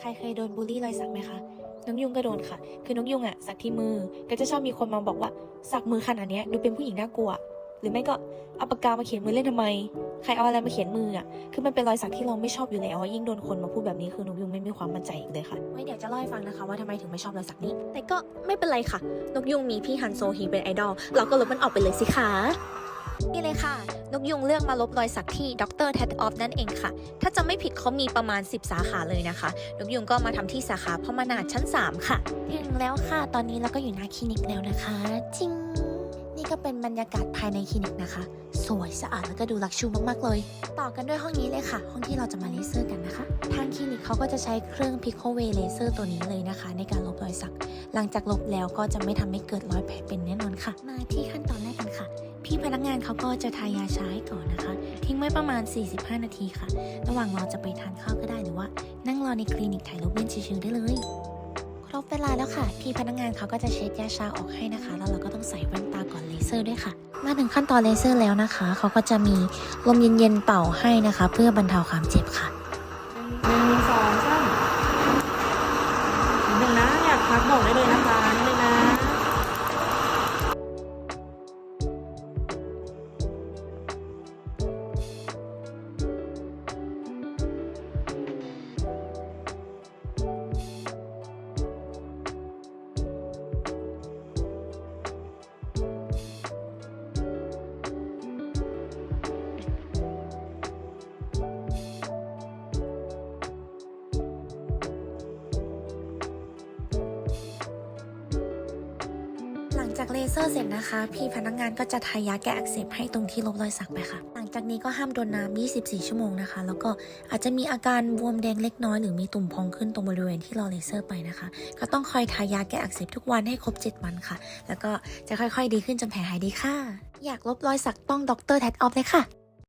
ใครเคยโดนบูลลี่รอยสักไหมคะ น้องยุงก็โดนค่ะ คือน้องยุงอะสักที่มือ ก็จะชอบมีคนมาบอกว่าสักมือขนาดนี้ดูเป็นผู้หญิงน่ากลัว หรือไม่ก็เอาปากกามาเขียนมือเล่นทำไม ใครเอาอะไรมาเขียนมืออะคือมันเป็นรอยสักที่เราไม่ชอบอยู่แล้ว ยิ่งโดนคนมาพูดแบบนี้คือน้องยุงไม่มีความมั่นใจอีกเลยค่ะ ไว้เดี๋ยวจะเล่าให้ฟังนะคะว่าทำไมถึงไม่ชอบรอยสักนี้ แต่ก็ไม่เป็นไรค่ะ นกยุงมีพี่ฮันโซฮีเป็นไอดอล เราก็ลบมันออกไปเลยสิคะ นี่เลยค่ะ นกยุงเลือกมาลบรอยสักที่ดรแท t ออฟนั่นเองค่ะ ถ้าจะไม่ผิดเขามีประมาณ 10 สาขาเลยนะคะ นกยุงก็มาทำที่สาขาพมนาชั้น 3 ค่ะ ถึงแล้วค่ะ ตอนนี้เราก็อยู่หน้าคลินิกแล้วนะคะ จริง ก็เป็นบรรยากาศภายในคลินิกนะคะ สวยสะอาดแล้วก็ดูลักชูมากๆเลย ต่อกันด้วยห้องนี้เลยค่ะ ห้องที่เราจะมาเลเซอร์กันนะคะ ทางคลินิกเขาก็จะใช้เครื่อง Pico Way Laser ตัวนี้เลยนะคะ ในการลบรอยสัก หลังจากลบแล้วก็จะไม่ทำให้เกิดรอยแผลเป็นแน่นอนค่ะ มาที่ขั้นตอนแรกกันค่ะ พี่พนักงานเขาก็จะทายาชาให้ก่อนนะคะ ทิ้งไว้ประมาณ 45 นาทีค่ะ ระหว่างรอจะไปทานข้าวก็ได้หรือว่า นั่งรอในคลินิกถ่ายรูปเล่นชิลๆได้เลย ครบเวลาแล้วค่ะ พี่พนักงานเขาก็จะเช็ดยาชาออกให้นะคะ แล้วเราก็ต้องใส่แว่นตาก่อนเลเซอร์ด้วยค่ะ มาถึงขั้นตอนเลเซอร์แล้วนะคะ เขาก็จะมีลมเย็นๆเป่าให้นะคะ เพื่อบรรเทาความเจ็บค่ะหนึ่งสองสามหนึ่งนะอยากพักบอกได้เลยนะคะ จากเลเซอร์เสร็จนะคะ พี่พนักงานก็จะทายาแก้อักเสบให้ตรงที่ลบรอยสักไปค่ะ หลังจากนี้ก็ห้ามโดนน้ำ 24 ชั่วโมงนะคะ แล้วก็อาจจะมีอาการบวมแดงเล็กน้อยหรือมีตุ่มพองขึ้นตรงบริเวณที่เราเลเซอร์ไปนะคะ ก็ต้องคอยทายาแก้อักเสบทุกวันให้ครบ 7 วันค่ะ แล้วก็จะค่อยๆ ดีขึ้นจนแผลหายดีค่ะ อยากลบรอยสักต้องดรแทสออฟเลยค่ะ